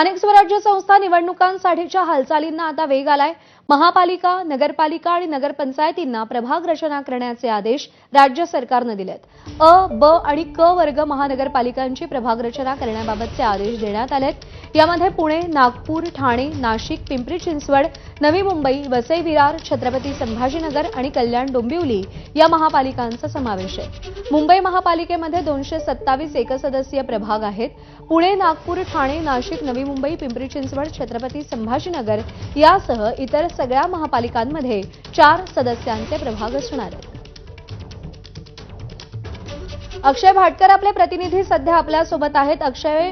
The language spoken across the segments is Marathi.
स्थानिक स्वराज्य संस्था निवडणुकांसाठीच्या हालचालींना आता वेग आलाय. महापालिका नगरपालिका आणि नगरपंचायतींना प्रभाग रचना करण्याचे आदेश राज्य सरकारनं दिलेत. अ ब आणि क वर्ग महानगरपालिकांची प्रभाग रचना करण्याबाबतचे आदेश देण्यात आलेत. यामध्ये पुणे नागपूर ठाणे नाशिक पिंपरी चिंचवड नवी मुंबई वसई विरार छत्रपती संभाजीनगर आणि कल्याण डोंबिवली या महापालिकांचा समावेश आहे. मुंबई महापालिकेमध्ये दोनशे सत्तावीस एकसदस्यीय प्रभाग आहेत. पुणे नागपूर ठाणे नाशिक नवी मुंबई पिंपरी चिंचवड छत्रपती संभाजीनगर यासह इतर सगळ्या महापालिकांमध्ये चार सदस्यांचे प्रभाग असणार आहेत. अक्षय भाटकर आपले प्रतिनिधी सध्या आपल्यासोबत आहेत. अक्षय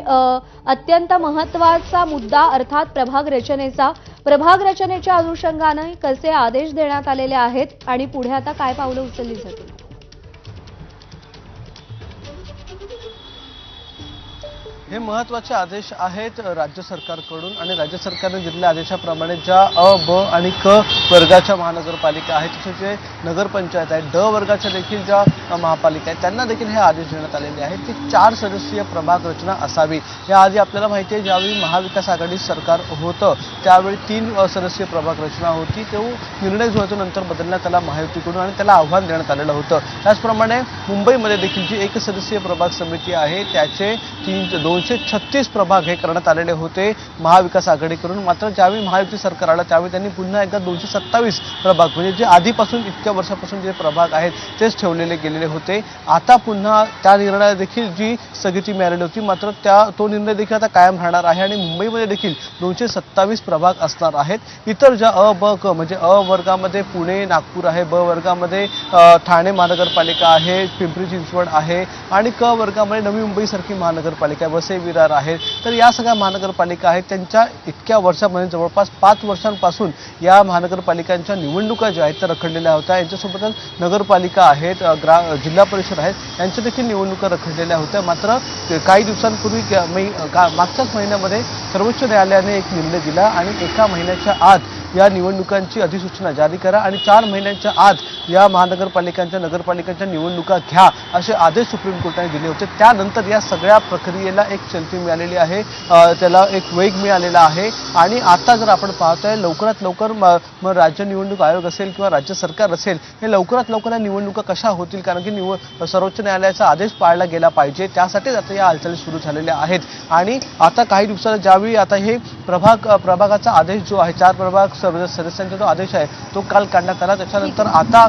अत्यंत महत्त्वाचा मुद्दा अर्थात प्रभाग रचनेचा. प्रभाग रचनेच्या अनुषंगाने कसे आदेश देण्यात आलेले आहेत आणि पुढे आता काय पावलं उचलली जातील? हे महत्त्वाचे आदेश आहेत राज्य सरकारकडून आणि राज्य सरकारने दिलेल्या आदेशाप्रमाणे ज्या अ ब आणि क वर्गाच्या महानगरपालिका आहेत तसेच जे नगरपंचायत आहेत ड वर्गाच्या देखील ज्या महापालिका आहेत त्यांना देखील हे आदेश देण्यात आलेले आहेत की चार सदस्यीय प्रभाग रचना असावी. याआधी आपल्याला माहिती आहे ज्यावेळी महाविकास आघाडी सरकार होतं त्यावेळी तीन सदस्यीय प्रभाग रचना होती. तो निर्णय जो होतो नंतर बदलण्यात आला महायुतीकडून आणि त्याला आव्हान देण्यात आलेलं होतं. त्याचप्रमाणे मुंबईमध्ये देखील जी एक सदस्यीय प्रभाग समिती आहे त्याचे तीन दोन दोनशे छत्तीस प्रभाग हे करण्यात आलेले होते. महाविकास आघाडीकडून मात्र ज्यावेळी महायुती सरकार आलं त्यावेळी त्यांनी पुन्हा एकदा दोनशे सत्तावीस प्रभाग म्हणजे जे आधीपासून इतक्या वर्षापासून जे प्रभाग आहेत तेच ठेवलेले गेलेले होते. आता पुन्हा त्या निर्णया देखील जी स्थगिती मिळालेली होती मात्र त्या तो निर्णय देखील आता कायम राहणार आहे आणि मुंबईमध्ये देखील दोनशे सत्तावीस प्रभाग असणार आहेत. इतर ज्या अ ब क म्हणजे अ वर्गामध्ये पुणे नागपूर आहे ब वर्गामध्ये ठाणे महानगरपालिका आहे पिंपरी चिंचवड आहे आणि क वर्गामध्ये नवी मुंबईसारखी महानगरपालिका आहे. वसई विरार आहेत तर या सगळ्या महानगरपालिका आहेत. त्यांच्या इतक्या वर्षामध्ये जवळपास पाच वर्षांपासून या महानगरपालिकांच्या निवडणुका ज्या आहेत त्या रखडलेल्या होत्या. यांच्यासोबतच नगरपालिका आहेत ग्रा जिल्हा परिषद आहेत. यांच्या देखील निवडणुका रखडलेल्या होत्या. मात्र काही दिवसांपूर्वी मै- का- मागच्याच महिन्यामध्ये सर्वोच्च न्यायालयाने एक निर्णय दिला आणि एका महिन्याच्या आत या निवडणुकांची अधिसूचना जारी करा आणि चार महिन्यांच्या आत या महानगरपालिकांच्या नगरपालिकांच्या निवडणुका घ्या असे आदेश सुप्रीम कोर्टाने दिले होते. त्यानंतर या सगळ्या प्रक्रियेला एक चलती मिळालेली आहे. त्याला एक वेग मिळालेला आहे. आणि आता जर आपण पाहतोय लवकरात लवकर मग राज्य निवडणूक आयोग असेल किंवा राज्य सरकार असेल हे लवकरात लवकर या निवडणुका कशा होतील? कारण की निवड सर्वोच्च न्यायालयाचा आदेश पाळला गेला पाहिजे. त्यासाठीच आता या हालचाली सुरू झालेल्या आहेत. आणि आता काही दिवसाला ज्यावेळी आता हे प्रभाग प्रभागाचा आदेश जो आहे चार प्रभाग सद- सदस्यांचा जो आदेश आहे तो काल काढण्यात आला. त्याच्यानंतर आता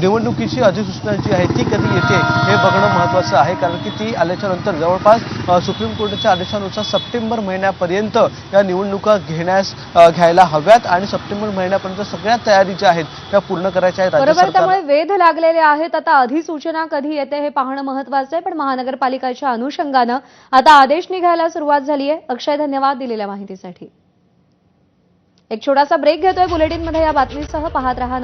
निवडणुकीची अधिसूचना जी आहे ती कधी येते हे बघणं महत्त्वाचं आहे. कारण की ती आल्याच्यानंतर जवळपास सुप्रीम कोर्टाच्या आदेशानुसार सप्टेंबर महिन्यापर्यंत या निवडणुका घेण्यास घ्यायला हव्यात आणि सप्टेंबर महिन्यापर्यंत सगळ्या तयारी ज्या आहेत त्या पूर्ण करायच्या आहेत बरोबर त्यामुळे वेध लागलेले आहेत. आता अधिसूचना कधी येते हे पाहणं महत्वाचं आहे पण महानगरपालिकाच्या अनुषंगानं आता आदेश निघायला सुरुवात झाली आहे अक्षय धन्यवाद दिलेल्या माहितीसाठी. एक छोटासा ब्रेक घेतोय. बुलेटिनमध्ये या बातमीसह पाहत रहा.